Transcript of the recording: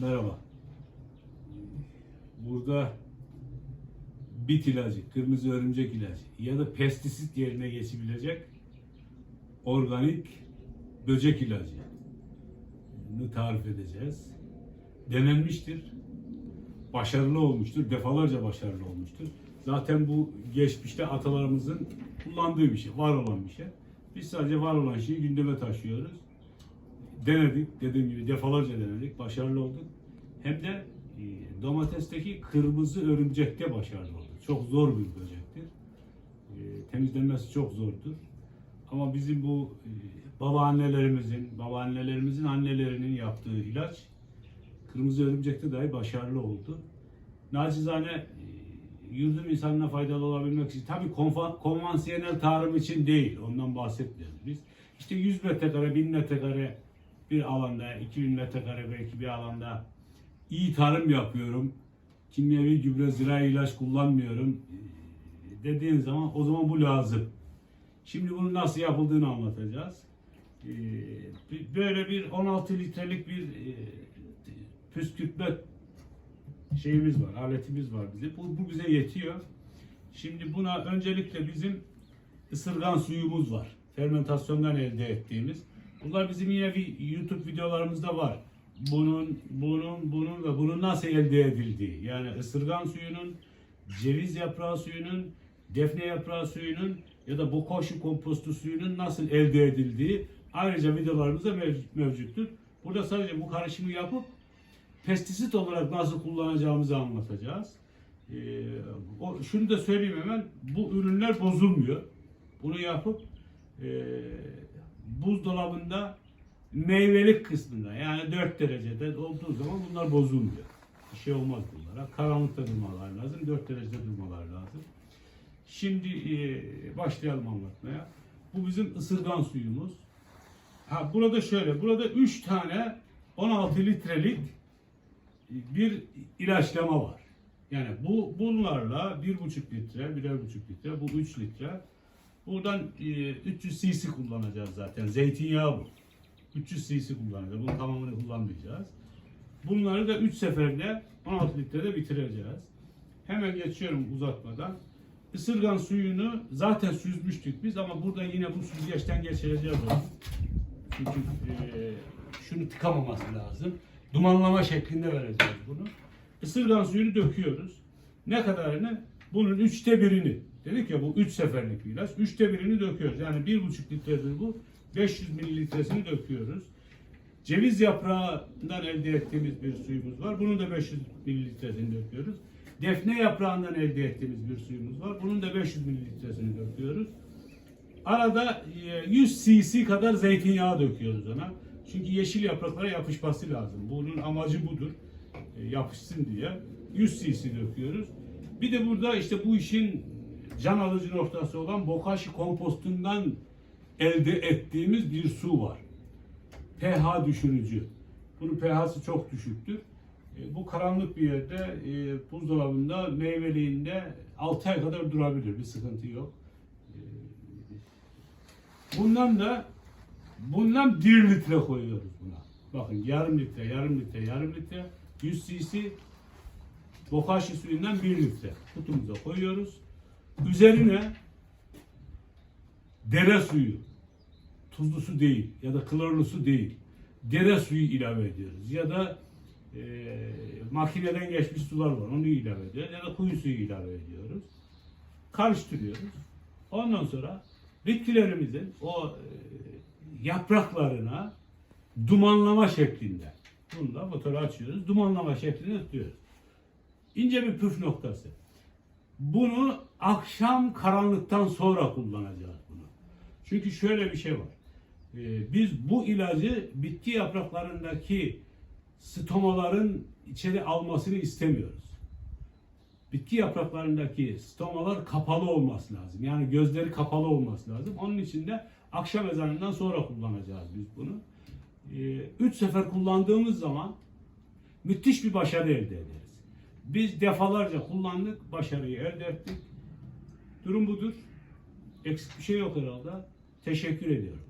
Merhaba. Burada bit ilacı, kırmızı örümcek ilacı ya da pestisit yerine geçebilecek organik böcek ilacını tarif edeceğiz. Denenmiştir. Başarılı olmuştur. Defalarca başarılı olmuştur. Zaten bu geçmişte atalarımızın kullandığı bir şey, var olan bir şey. Biz sadece var olan şeyi gündeme taşıyoruz. Denedik, dediğim gibi defalarca denedik, başarılı olduk. Hem de e, domatesteki kırmızı örümcekte başarılı olduk. Çok zor bir böcektir. E, temizlenmesi çok zordur. Ama bizim bu e, babaannelerimizin, babaannelerimizin annelerinin yaptığı ilaç kırmızı örümcekte dahi başarılı oldu. Nacizane e, yurdum insanına faydalı olabilmek için tabii konvansiyonel tarım için değil. Ondan bahsetmiyoruz biz. İşte 100 metrekare, 1000 metrekare bir alanda, 2000 metrekare belki bir alanda iyi tarım yapıyorum. Kimyevi gübre, zirai ilaç kullanmıyorum e, dediğin zaman o zaman bu lazım. Şimdi bunun nasıl yapıldığını anlatacağız. E, Böyle bir 16 litrelik bir e, püskürtme şeyimiz var, aletimiz var bize. Bu, bu bize yetiyor. Şimdi buna öncelikle bizim ısırgan suyumuz var. Fermentasyondan elde ettiğimiz. Bunlar bizim yine YouTube videolarımızda var. Bunun, bunun, bunun ve bunun nasıl elde edildiği. Yani ısırgan suyunun, ceviz yaprağı suyunun, defne yaprağı suyunun ya da bokoşu kompostu suyunun nasıl elde edildiği ayrıca videolarımızda mev- mevcuttur. Burada sadece bu karışımı yapıp pestisit olarak nasıl kullanacağımızı anlatacağız. Ee, şunu da söyleyeyim hemen, bu ürünler bozulmuyor. Bunu yapıp e, buzdolabında meyvelik kısmında yani 4 derecede olduğu zaman bunlar bozulmuyor. Bir şey olmaz bunlara. Karanlıkta durmalar lazım, 4 derecede durmalar lazım. Şimdi e, başlayalım anlatmaya. Bu bizim ısırgan suyumuz. Ha burada şöyle, burada 3 tane 16 litrelik bir ilaçlama var. Yani bu bunlarla bir buçuk litre, birer buçuk litre, bu 3 litre. Buradan e, 300 cc kullanacağız zaten. Zeytinyağı bu. 300 cc kullanacağız. Bunun tamamını kullanmayacağız. Bunları da 3 seferde 16 litrede bitireceğiz. Hemen geçiyorum uzatmadan. Isırgan suyunu zaten süzmüştük biz ama burada yine bu süzgeçten geçireceğiz onu. Çünkü e, şunu tıkamaması lazım. Dumanlama şeklinde vereceğiz bunu. Isırgan suyunu döküyoruz. Ne kadarını? Bunun üçte birini. Dedik ya bu üç seferlik bir ilaç. Üçte birini döküyoruz. Yani bir buçuk litredir bu. 500 mililitresini döküyoruz. Ceviz yaprağından elde ettiğimiz bir suyumuz var. Bunun da 500 mililitresini döküyoruz. Defne yaprağından elde ettiğimiz bir suyumuz var. Bunun da 500 mililitresini döküyoruz. Arada e, 100 cc kadar zeytinyağı döküyoruz ona. Çünkü yeşil yapraklara yapışması lazım. Bunun amacı budur. E, Yapışsın diye. 100 cc döküyoruz. Bir de burada işte bu işin can alıcı noktası olan bokashi kompostundan elde ettiğimiz bir su var. pH düşürücü. Bunun pH'si çok düşüktür. E, Bu karanlık bir yerde e, buzdolabında meyveliğinde 6 ay kadar durabilir. Bir sıkıntı yok. E, Bundan da bundan 1 litre koyuyoruz buna. Bakın yarım litre, yarım litre, yarım litre, 100 cc bokashi suyundan 1 litre kutumuza koyuyoruz. Üzerine dere suyu, tuzlu su değil ya da klorlu su değil, dere suyu ilave ediyoruz. Ya da e, makineden geçmiş sular var, onu ilave ediyoruz. Ya da kuyu suyu ilave ediyoruz. Karıştırıyoruz. Ondan sonra bitkilerimizin o e, yapraklarına dumanlama şeklinde bunu da motoru açıyoruz. Dumanlama şeklinde tutuyoruz. İnce bir püf noktası. Bunu akşam karanlıktan sonra kullanacağız bunu. Çünkü şöyle bir şey var. Ee, biz bu ilacı bitki yapraklarındaki stomaların içeri almasını istemiyoruz. Bitki yapraklarındaki stomalar kapalı olması lazım. Yani gözleri kapalı olması lazım. Onun için de akşam ezanından sonra kullanacağız biz bunu. 3 sefer kullandığımız zaman müthiş bir başarı elde ederiz. Biz defalarca kullandık, başarıyı elde ettik. Durum budur. Eksik bir şey yok herhalde. Teşekkür ediyorum.